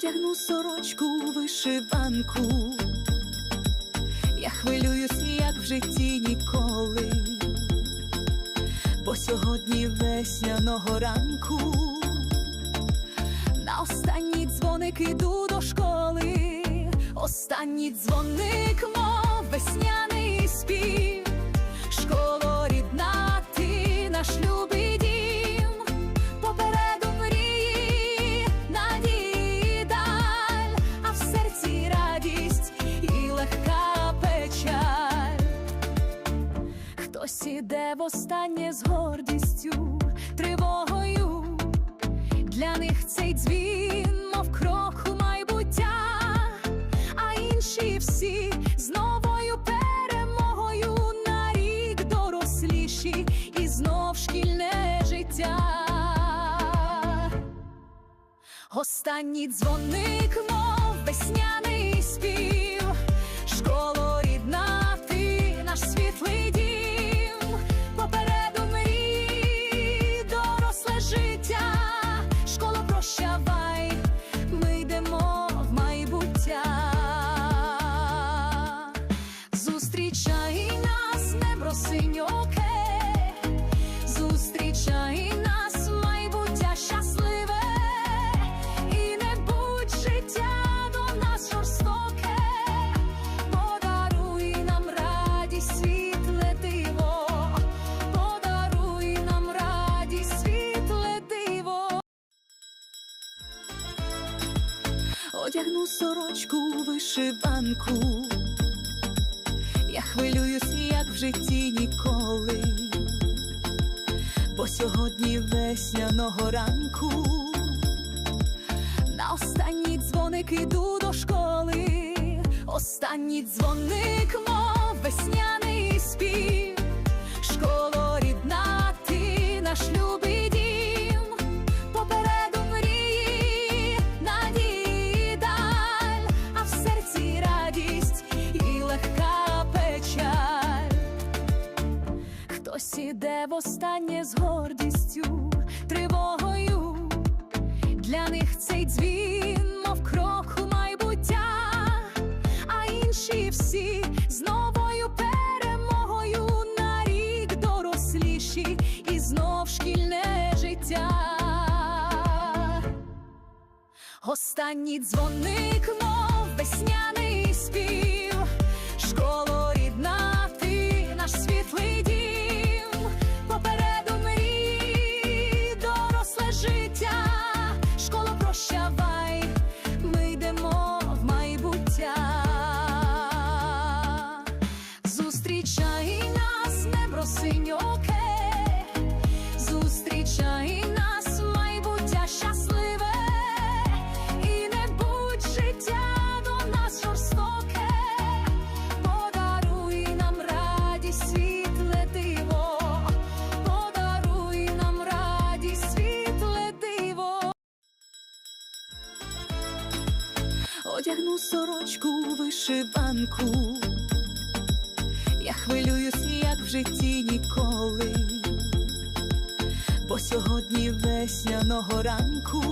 одягну сорочку вишиванку. Я хвилююсь, як в житті ніколи, бо сьогодні весняного ранку на останній дзвоник іду до школи, останній дзвоник, мов весняний спів, востаннє з гордістю, тривогою. Для них цей дзвін, мов крок у майбуття, а інші всі з новою перемогою на рік доросліші і знов шкільне життя. Останній дзвоник, мов весняний спів, Одягну сорочку вишиванку. Я хвилююсь, як в житті ніколи, бо сьогодні весняного ранку. На останній дзвоник іду до школи, останній дзвоник, мов весняний спів, школо рідна, ти наш любий Хтось востаннє з гордістю, тривогою. Для них цей дзвін, мов крок у майбуття, а інші всі з новою перемогою на рік доросліші і знов шкільне життя. Останній дзвоник, мов весняний спів, небо синьоке, зустрічай нас, майбуття щасливе, і не будь життя до жорстоке, подаруй нам радість, світле подаруй нам радість, світле. Одягну сорочку вишиванку. Я хвилююсь, як в житті ніколи, бо сьогодні весняного ранку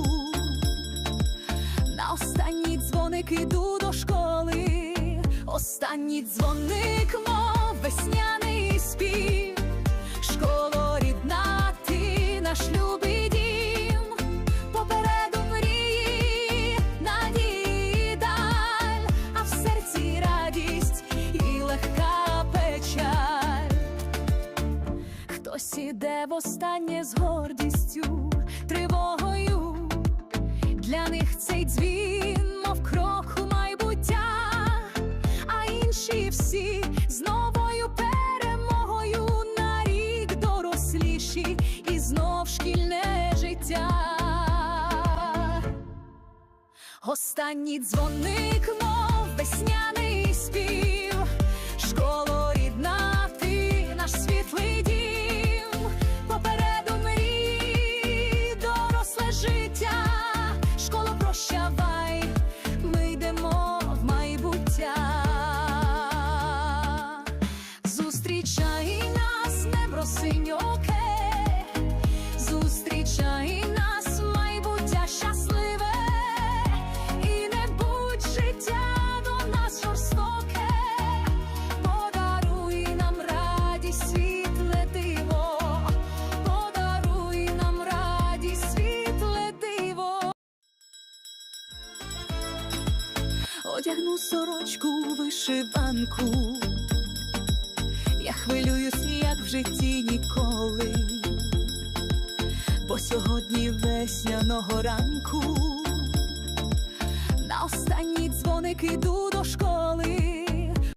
на останній дзвоник іду до школи, останній дзвоник, мов весняний спів, востаннє з гордістю, тривогою. Для них цей дзвін, мов крок у майбуття, а інші всі з новою перемогою на рік доросліші і знов шкільне життя. Останній дзвоник, мов весняний спів, школо рідна, ти наш світлий дім, синьоке, зустрічай нас, майбуття щасливе, і не будь життя до нас жорстоке, подаруй нам радість світле подаруй нам радість світле. Одягну сорочку вишиванку. Хвилююсь, як в житті ніколи, бо сьогодні весняного ранку на останній дзвоник іду до школи.